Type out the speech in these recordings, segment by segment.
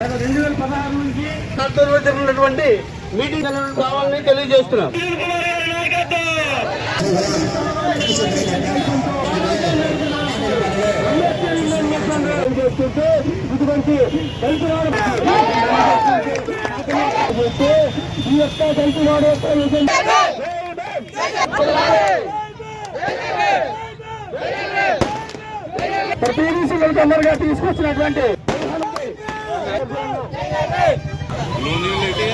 రెండు వేల పదహారు నుంచి నిర్వహించినటువంటి మీటింగ్ కావాలని తెలియజేస్తున్నాం. చేస్తుంటే ఇటువంటి దళితురాడు ఈ యొక్క పీవీసీ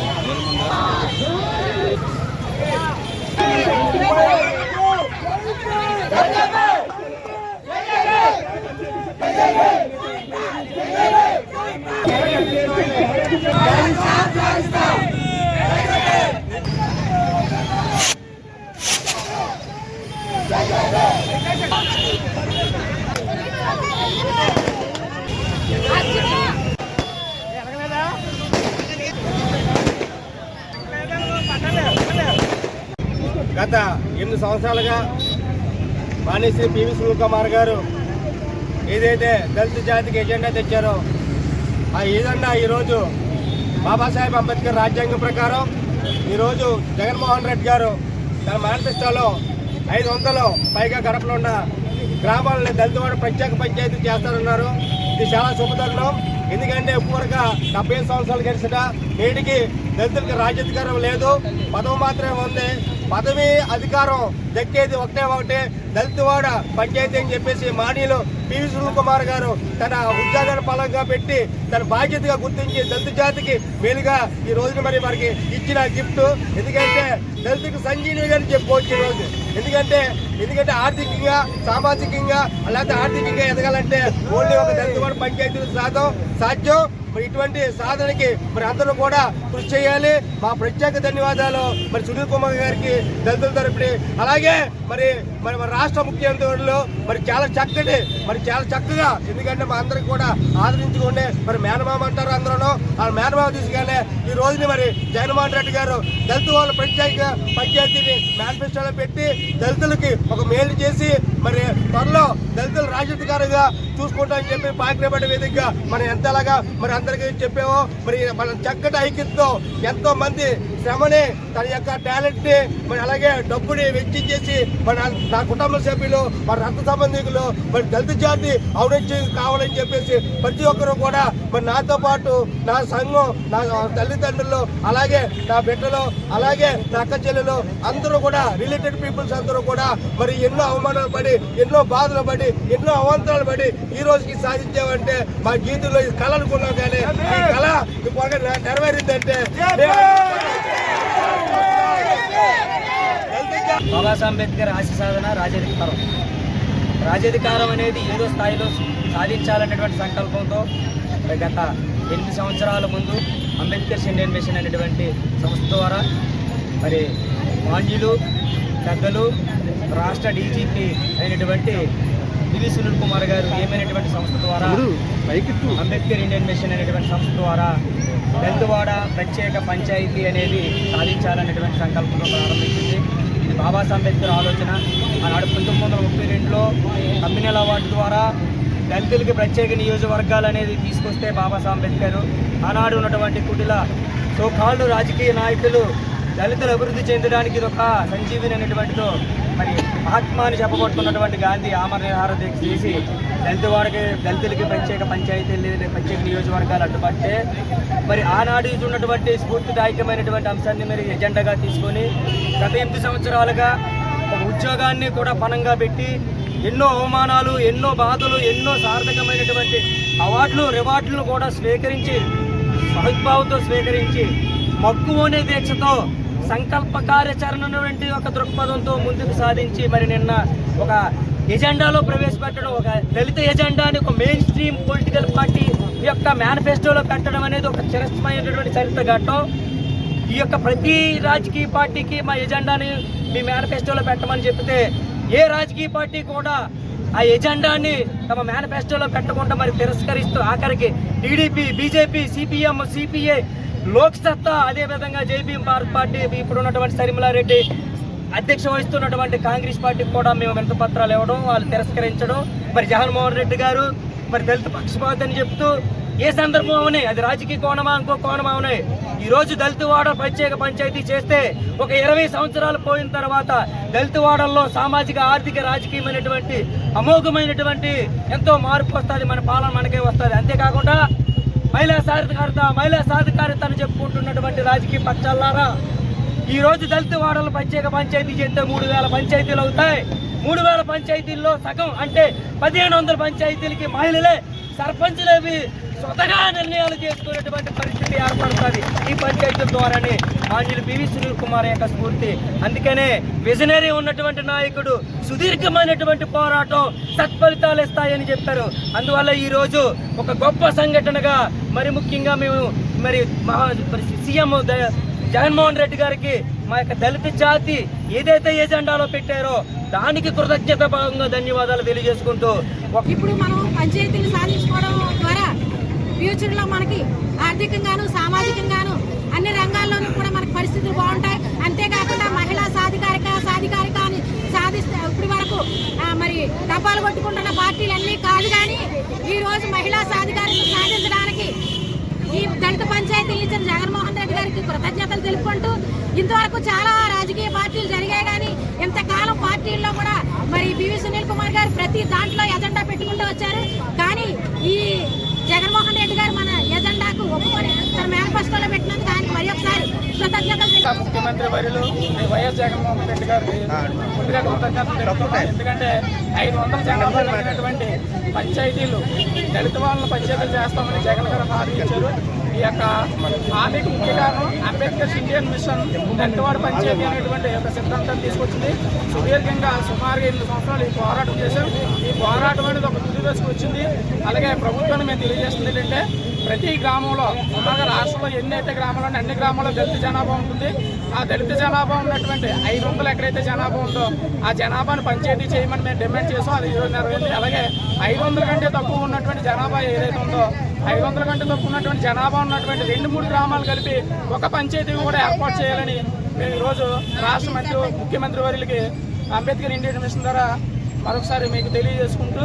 తొందరగా తీసుకొచ్చినటువంటి గత ఎనిమిది సంవత్సరాలుగా మానేశ్రీ పివి సునీల్ గారు ఏదైతే దళిత జాతికి ఎజెండా తెచ్చారో ఆ ఏజెండా ఈరోజు బాబాసాహెబ్ అంబేద్కర్ రాజ్యాంగం ప్రకారం ఈరోజు జగన్మోహన్ రెడ్డి గారు తన మేనిఫెస్టోలో ఐదు వందలు పైగా గడపలు ఉన్న గ్రామాలని దళితవాడ ప్రత్యేక పంచాయతీ చేస్తారన్నారు ఇది చాలా శుభతరుణం ఎందుకంటే ఇప్పటివరకు డెబ్బై ఐదు సంవత్సరాలు గడిచిన నేటికి దళితులకు రాజ్యాధికారం లేదు. పదవి మాత్రమే ఉంది. పదవి అధికారం దక్కేది ఒకటే ఒకటే. దళితవాడ పంచాయతీ అని చెప్పేసి మానీయులు పివి సునీల్ కుమార్ గారు తన ఉద్యోగాన్ని ఫలంగా పెట్టి తన బాధ్యతగా గుర్తించి దళిత జాతికి మేలుగా ఈ రోజున మరి వారికి ఇచ్చిన గిఫ్ట్. ఎందుకంటే దళితులకు సంజీవి అని చెప్పుకోవచ్చు రోజు. ఎందుకంటే ఎందుకంటే ఆర్థికంగా సామాజికంగా అలాగే ఆర్థికంగా ఎదగాలంటే ఓన్లీ ఒక దళితవాడ పంచాయతీ సాధం సాధ్యం. మరి ఇటువంటి సాధనకి మరి అందరూ కూడా కృషి చేయాలి. మా ప్రత్యేక ధన్యవాదాలు మరి సునీల్ కుమార్ గారికి దళితుల తరపుని. అలాగే మరి మరి మన రాష్ట్ర ముఖ్యమంత్రులు మరి చాలా చక్కటి మరి చాలా చక్కగా ఎందుకంటే మా అందరికి కూడా ఆదరించుకుంటే మరి మేనమామ అంటారు అందరూ ఆ మేనమామ తీసుకెళ్ళే ఈ రోజుని మరి జగన్మోహన్ రెడ్డి గారు దళిత వాళ్ళ ప్రత్యేక పంచాయతీని మేనిఫెస్టోలో పెట్టి దళితులకి ఒక మేలు చేసి మరి త్వరలో దళితులు రాజధికారిగా చూసుకుంటామని చెప్పి పాకిరేపడి వేదికగా మనం ఎంతలాగా మరి అందరికీ చెప్పామో మరి మన చక్కటి ఐక్యతతో ఎంతో మంది శ్రమని తన యొక్క టాలెంట్ని మరి అలాగే డబ్బుని వెచ్చించేసి మన నా కుటుంబ సభ్యులు మరి రక్త సంబంధికులు మరి దళిత జాతి ఔన్నత్యం కావాలని చెప్పేసి ప్రతి ఒక్కరూ కూడా మరి నాతో పాటు నా సంఘం నా తల్లిదండ్రులు అలాగే నా బిడ్డలు అలాగే నా అక్క చెల్లెలు అందరూ కూడా రిలేటెడ్ పీపుల్స్ అందరూ కూడా మరి ఎన్నో అవమానాలు పడి ఎన్నో బాధలు పడి ఎన్నో అవంతరాలు పడి ఈ రోజుకి సాధించామంటే మా జీవితంలో ఈ కళ అనుకున్నాం కానీ ఈ కళ ఇప్పుడు నెరవేరిందంటే బాబాసాహెబ్ అంబేద్కర్ ఆశ సాధన రాజ్యాధికారం. రాజ్యాధికారం అనేది ఏదో స్థాయిలో సాధించాలనేటువంటి సంకల్పంతో మరి గత ఎనిమిది సంవత్సరాల ముందు అంబేద్కర్ ఇండియన్ మిషన్ అనేటువంటి సంస్థ ద్వారా మరి మాన్యులు పెద్దలు రాష్ట్ర డీజీపీ అయినటువంటి పివి సునీల్ కుమార్ గారు ఏమైనటువంటి సంస్థ ద్వారా అంబేద్కర్ ఇండియన్ మిషన్ అనేటువంటి సంస్థ ద్వారా దళితవాడ ప్రత్యేక పంచాయతీ అనేది సాధించాలనేటువంటి సంకల్పంతో ప్రారంభించింది. ఇది బాబాసాహెబ్ అంబేద్కర్ ఆలోచన. ఆనాడు పంతొమ్మిది వందల ముప్పై రెండులో కమ్యూనల్ అవార్డు ద్వారా దళితులకి ప్రత్యేక నియోజకవర్గాలు అనేది తీసుకొస్తే బాబాసాహెబ్ అంబేద్కర్. ఆనాడు ఉన్నటువంటి కుటిల సో కాళ్ళు రాజకీయ నాయకులు దళితులు అభివృద్ధి చెందడానికి ఇది ఒక సంజీవిని అనేటువంటితో మరి మహాత్మాని చెప్పబడుతున్నటువంటి గాంధీ ఆమర నిహార దీక్ష చేసి దళిత వారికి దళితులకి ప్రత్యేక పంచాయతీలు లేదా ప్రత్యేక నియోజకవర్గాలు అడ్డుపట్టే మరి ఆనాడు ఇది ఉన్నటువంటి స్ఫూర్తిదాయకమైనటువంటి అంశాన్ని మరి ఎజెండాగా తీసుకొని గత ఎనిమిది సంవత్సరాలుగా ఒక ఉద్యోగాన్ని కూడా పణంగా పెట్టి ఎన్నో అవమానాలు ఎన్నో బాధలు ఎన్నో సార్థకమైనటువంటి అవార్డులు రివార్డులను కూడా స్వీకరించి సహద్భావంతో స్వీకరించి మక్కువనే దీక్షతో సంకల్ప కార్యాచరణ వంటి ఒక దృక్పథంతో ముందుకు సాధించి మరి నిన్న ఒక ఎజెండాలో ప్రవేశపెట్టడం ఒక దళిత ఎజెండాని ఒక మెయిన్ స్ట్రీమ్ పొలిటికల్ పార్టీ యొక్క మేనిఫెస్టోలో పెట్టడం అనేది ఒక చిరస్థమైనటువంటి చరిత్ర ఘట్టం. ఈ యొక్క ప్రతి రాజకీయ పార్టీకి మా ఎజెండాని మీ మేనిఫెస్టోలో పెట్టమని చెప్తే ఏ రాజకీయ పార్టీ కూడా ఆ ఎజెండాని తమ మేనిఫెస్టోలో పెట్టకుండా మరి తిరస్కరిస్తూ ఆఖరికి TDP BJP CPM CPI Lok Satta అదేవిధంగా జైపీ పార్క్ పార్టీ ఇప్పుడు ఉన్నటువంటి సరిమలారెడ్డి అధ్యక్ష వహిస్తున్నటువంటి కాంగ్రెస్ పార్టీకి కూడా మేము వింత పత్రాలు ఇవ్వడం వాళ్ళు తిరస్కరించడం. మరి జగన్మోహన్ రెడ్డి గారు మరి దళిత పక్షపాత అని చెప్తూ ఏ సందర్భం అవునాయి అది రాజకీయ కోణమా ఇంకో కోణమా ఉన్నాయి? ఈరోజు రోజు దళిత వాడ ప్రత్యేక పంచాయతీ చేస్తే ఒక ఇరవై సంవత్సరాలు పోయిన తర్వాత దళిత వాడల్లో సామాజిక ఆర్థిక రాజకీయమైనటువంటి అమోఘమైనటువంటి ఎంతో మార్పు వస్తుంది మన పాలన మనకే వస్తుంది. అంతేకాకుండా మహిళా సాధికారత మహిళా సాధికారత అని చెప్పుకుంటున్నటువంటి రాజకీయ పక్షాలారా ఈరోజు దళిత వాడల ప్రత్యేక పంచాయతీ చేస్తే మూడు వేల పంచాయతీలు అవుతాయి. మూడు వేల పంచాయతీల్లో సగం అంటే పదిహేను వందల పంచాయతీలకి మహిళలే సర్పంచులేవి స్వతగా నిర్ణయాలు చేసుకునేటువంటి పరిస్థితి ఏర్పడుతుంది. ఈ పంచాయతీల ద్వారానే ఆంజలి పివి సునీల్ కుమార్ యొక్క స్ఫూర్తి. అందుకనే విజనరీ ఉన్నటువంటి నాయకుడు సుదీర్ఘమైనటువంటి పోరాటం సత్ఫలితాలు ఇస్తాయని చెప్పారు. అందువల్ల ఈరోజు ఒక గొప్ప సంఘటనగా మరి ముఖ్యంగా మేము మరి మహా సీఎం జగన్మోహన్ రెడ్డి గారికి మా యొక్క దళిత జాతి ఏదైతే ఎజెండాలో పెట్టారో దానికి కృతజ్ఞత భాగంగా ధన్యవాదాలు తెలియజేసుకుంటూ ఇప్పుడు మనం పంచాయతీలు సాధించుకోవడం ద్వారా ఫ్యూచర్లో మనకి ఆర్థికంగాను సామాజికంగాను అన్ని రంగాల్లోనూ కూడా మనకి పరిస్థితులు బాగుంటాయి. అంతేకాకుండా మహిళా సాధికారిక సాధికారిక అని సాధిస్తే ఇప్పటి వరకు మరి డబ్బాలు కొట్టుకుంటున్న పార్టీలన్నీ కాదు కానీ ఈరోజు మహిళా సాధికారిక సాధించడానికి ఈ దళిత పంచాయతీలు ఇచ్చిన జగన్మోహన్ రెడ్డి గారికి కృతజ్ఞతలు తెలుపుకుంటూ ఇంతవరకు చాలా రాజకీయ పార్టీలు జరిగాయి కానీ ఇంతకాలం పార్టీల్లో కూడా మరి పివి సునీల్ కుమార్ గారు ప్రతి దాంట్లో ఎజెండా పెట్టుకుంటూ వచ్చారు. కానీ ఈ జగన్మోహన్ రెడ్డి గారు మన ఎజెండాకు ఒప్పుకొని తన మేనిఫెస్టోలో పెట్టినందుకు ఆయనకు మరి ఒకసారి కృతజ్ఞతలు తెలుపు- ముఖ్యమంత్రి వర్యులు వైఎస్ జగన్మోహన్ రెడ్డి గారికి ముందుగా కృతజ్ఞతలు ఎందుకంటే ఐదు వందల జనాభా కలిగినటువంటి పంచాయతీలు దళిత వాళ్ళని పంచాయతీలు చేస్తామని జగన్ గారు హామీ ఇచ్చారు ఈ యొక్క హామీకి ముఖ్య కారణం అంబేద్కర్ ఇండియన్ మిషన్ దళితవాడ పంచాయతీ అనేటువంటి యొక్క సిద్ధాంతాన్ని తీసుకొచ్చింది. సుదీర్ఘంగా సుమారుగా ఎనిమిది సంవత్సరాలు ఈ పోరాటం చేశాం ఈ పోరాటం అనేది ఒక తుది దశకు వచ్చింది. అలాగే ప్రభుత్వాన్ని మేము తెలియజేస్తుంది ఏంటంటే ప్రతి గ్రామంలో అలాగే రాష్ట్రంలో ఎన్ని అయితే గ్రామాలు ఉన్నాయి, అన్ని గ్రామాల్లో దళిత జనాభా ఉంటుంది. ఆ దళిత జనాభా ఉన్నటువంటి ఐదు వందలు ఎక్కడైతే జనాభా ఉందో ఆ జనాభాను పంచాయతీ చేయమని మేము డిమాండ్ చేసాం. అది ఈరోజు నెరవేరింది అలాగే ఐదు వందల కంటే తక్కువ ఉన్నటువంటి జనాభా ఏదైతే ఉందో ఐదు వందల కంటే తక్కువ ఉన్నటువంటి జనాభా ఉన్నటువంటి రెండు మూడు గ్రామాలు కలిపి ఒక పంచాయతీ కూడా ఏర్పాటు చేయాలని మేము ఈరోజు రాష్ట్ర మంత్రి ముఖ్యమంత్రి వారికి అంబేద్కర్ ఇండియన్ మిషన్ ద్వారా మరొకసారి మీకు తెలియజేసుకుంటూ